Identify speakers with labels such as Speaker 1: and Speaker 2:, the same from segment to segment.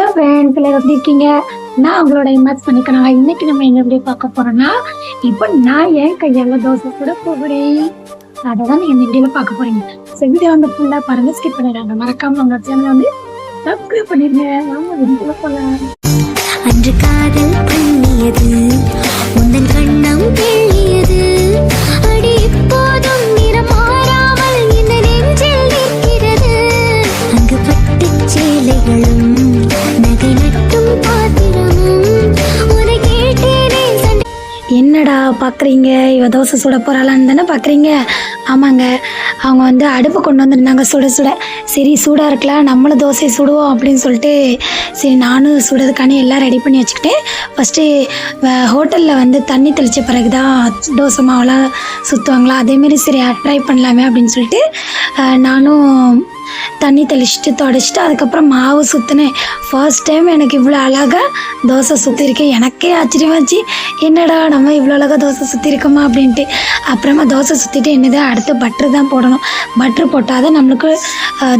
Speaker 1: Hello friends எல்லாரும் எப்படி இருக்கீங்க? நான் உங்களோட இமேஜ் பண்ணிக்கிறேன் இன்னைக்கு நம்ம எங்க எப்படி பார்க்க போறோம்னா இப்போ நான் ஏன் கையால தோசை கூட போகிறேன். அதை தான் நீங்க இந்த வீடியோல பார்க்க போறீங்க. ஸோ வீடியோ வந்து ஃபுல்லா பாருங்க ஸ்கிப் பண்ணிடுறாங்க மறக்காம உங்க சேனல் வந்து சப்ஸ்கிரைப் பண்ணிருங்க வாங்க வீடியோல போகலாம் என்னடா பார்க்குறீங்க இவ தோசை சுட போகிறாளான்னு தானே பார்க்குறீங்க ஆமாங்க. அவங்க வந்து அடுப்பு கொண்டு வந்திருந்தாங்க. சுட சுட. சரி சூடாக இருக்கலாம். நம்மளும் தோசை சுடுவோம் அப்படின்னு சொல்லிட்டு சரி நானும் சுடுறதுக்கான எல்லாம் ரெடி பண்ணி வச்சுக்கிட்டேன் ஃபஸ்ட்டு ஹோட்டலில் வந்து தண்ணி தெளித்த பிறகு தான் தோசை மாவெல்லாம் சுற்றுவாங்களா அதேமாரி சரி ட்ரை பண்ணலாமே அப்படின்னு சொல்லிட்டு நானும் தண்ணி தெளிச்சிட்டு தொடச்சிட்டு அதுக்கப்புறம் மாவு சுற்றினேன் ஃபர்ஸ்ட் டைம் எனக்கு இவ்வளோ அழகாக தோசை சுற்றிருக்கேன் எனக்கே ஆச்சரியமாச்சு என்னடா நம்ம இவ்வளோ அழகாக தோசை சுற்றிருக்கோமா அப்படின்ட்டு. அப்புறமா தோசை சுற்றிட்டு என்னது அடுத்து பட்ரு தான் போடணும். பட்ரு போட்டால் தான் நம்மளுக்கு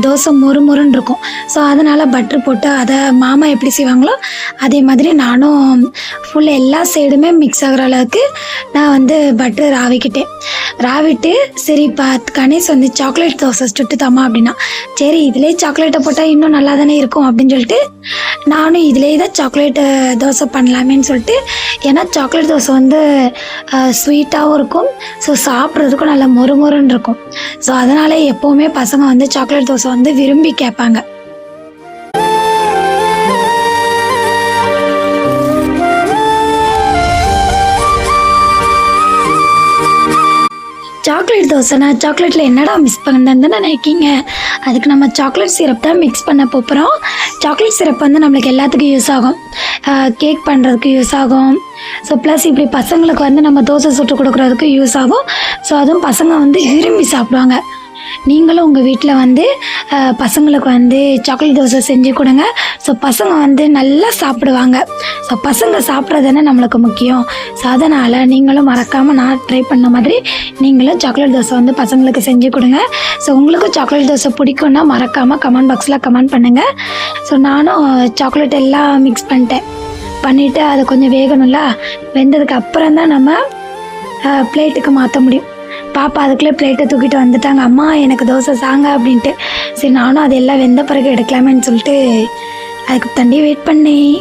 Speaker 1: தோசை மொறு மொறுன்னு இருக்கும். ஸோ அதனால் பட்ரு போட்டு அதை மாமா எப்படி செய்வாங்களோ அதே மாதிரி நானும் ஃபுல் எல்லா சைடுமே மிக்ஸ் ஆகிற அளவுக்கு நான் வந்து பட்ரு ராவிக்கிட்டேன். ராவிட்டு சரி பார்த்து கணேஷ் வந்து சாக்லேட் தோசை சுட்டு தாமா அப்படின்னா சரி இதிலே சாக்லேட்டை போட்டால் இன்னும் நல்லா தானே இருக்கும் அப்படின்னு சொல்லிட்டு நானும் இதிலே தான் சாக்லேட்டு தோசை பண்ணலாமேன்னு சொல்லிட்டு ஏன்னா சாக்லேட் தோசை வந்து ஸ்வீட்டாகவும் இருக்கும். ஸோ சாப்பிட்றதுக்கும் நல்லா மொறு மொறுன்னு இருக்கும். ஸோ அதனால் எப்போவுமே பசங்க வந்து சாக்லேட் தோசை வந்து விரும்பி கேட்பாங்க. சாக்லேட் தோசைனா சாக்லேட்டில் என்னடா மிஸ் பண்ணதுன்னு நினைக்கிங்க? அதுக்கு நம்ம சாக்லேட் சிரப் தான் மிக்ஸ் பண்ண போகிறோம் சாக்லேட் சிரப் வந்து நம்மளுக்கு எல்லாத்துக்கும் யூஸ் ஆகும். கேக் பண்ணுறதுக்கு யூஸ் ஆகும். ஸோ ப்ளஸ் இப்படி பசங்களுக்கு வந்து நம்ம தோசை சுட்டு கொடுக்குறதுக்கு யூஸ் ஆகும். ஸோ அதுவும் பசங்க வந்து விரும்பி சாப்பிடுவாங்க. நீங்களும் உங்கள் வீட்டில் வந்து பசங்களுக்கு வந்து சாக்லேட் தோசை செஞ்சு கொடுங்க. ஸோ பசங்க வந்து நல்லா சாப்பிடுவாங்க. ஸோ பசங்க சாப்பிட்றது தானே நம்மளுக்கு முக்கியம். ஸோ அதனால் நீங்களும் மறக்காமல் நான் ட்ரை பண்ண மாதிரி நீங்களும் சாக்லேட் தோசை வந்து பசங்களுக்கு செஞ்சு கொடுங்க. ஸோ உங்களுக்கும் சாக்லேட் தோசை பிடிக்கும்னா மறக்காமல் கமெண்ட் பாக்ஸில் கமெண்ட் பண்ணுங்கள் ஸோ நானும் சாக்லேட் எல்லாம் மிக்ஸ் பண்ணிட்டேன். பண்ணிவிட்டு அது கொஞ்சம் வேகணும்ல? வெந்ததுக்கு அப்புறம் தான் நம்ம பிளேட்டுக்கு மாற்ற முடியும். பாப்பா அதுக்குள்ளே பிளேட்டை தூக்கிட்டு வந்துட்டாங்க. அம்மா எனக்கு தோசை சாங்க அப்படின்ட்டு. சரி நானும் அதெல்லாம் வெந்த பிறகு எடுக்கலாமேன்னு சொல்லிட்டு அதுக்கு தண்டி வெயிட் பண்ணேன்.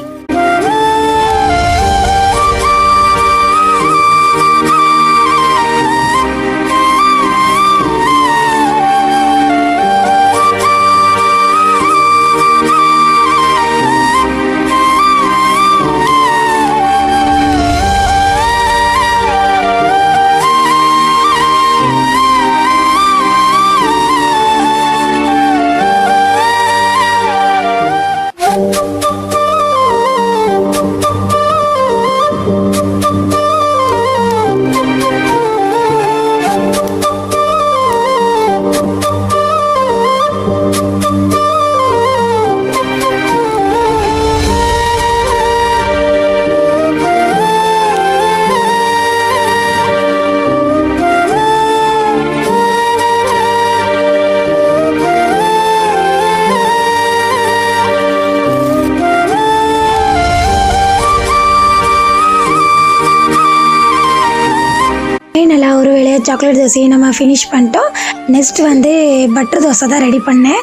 Speaker 1: சாக்லேட் தோசையை நம்ம ஃபினிஷ் பண்ணிட்டோம். நெக்ஸ்ட் வந்து பட்டர் தோசை தான் ரெடி பண்ணேன்.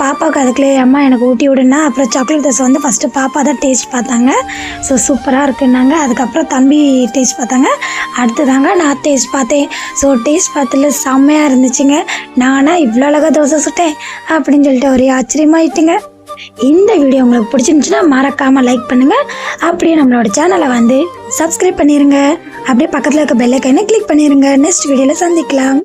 Speaker 1: பாப்பாவுக்கு அதுக்குள்ளே அம்மா எனக்கு ஊட்டி விடுனா அப்புறம் சாக்லேட் தோசை வந்து ஃபஸ்ட்டு பாப்பா தான் டேஸ்ட் பார்த்தாங்க. ஸோ சூப்பராக இருக்குன்னாங்க. அதுக்கப்புறம் தம்பி டேஸ்ட் பார்த்தாங்க. அடுத்து தாங்க நான் டேஸ்ட் பார்த்தேன். ஸோ டேஸ்ட் பார்த்ததுல செம்மையாக இருந்துச்சுங்க. நானாக இவ்வளோ அழகாக தோசை சுட்டேன் அப்படின்னு சொல்லிட்டு ஒரே ஆச்சரியமாயிட்டுங்க. இந்த வீடியோ உங்களுக்கு பிடிச்சிருந்துச்சுன்னா மறக்காமல் லைக் பண்ணுங்கள் அப்படியே நம்மளோட சேனலை வந்து சப்ஸ்கிரைப் பண்ணிருங்க. அப்படியே பக்கத்தில் இருக்க பெல்லைக்கனை கிளிக் பண்ணிருங்க. நெக்ஸ்ட் வீடியோல சந்திக்கலாம்.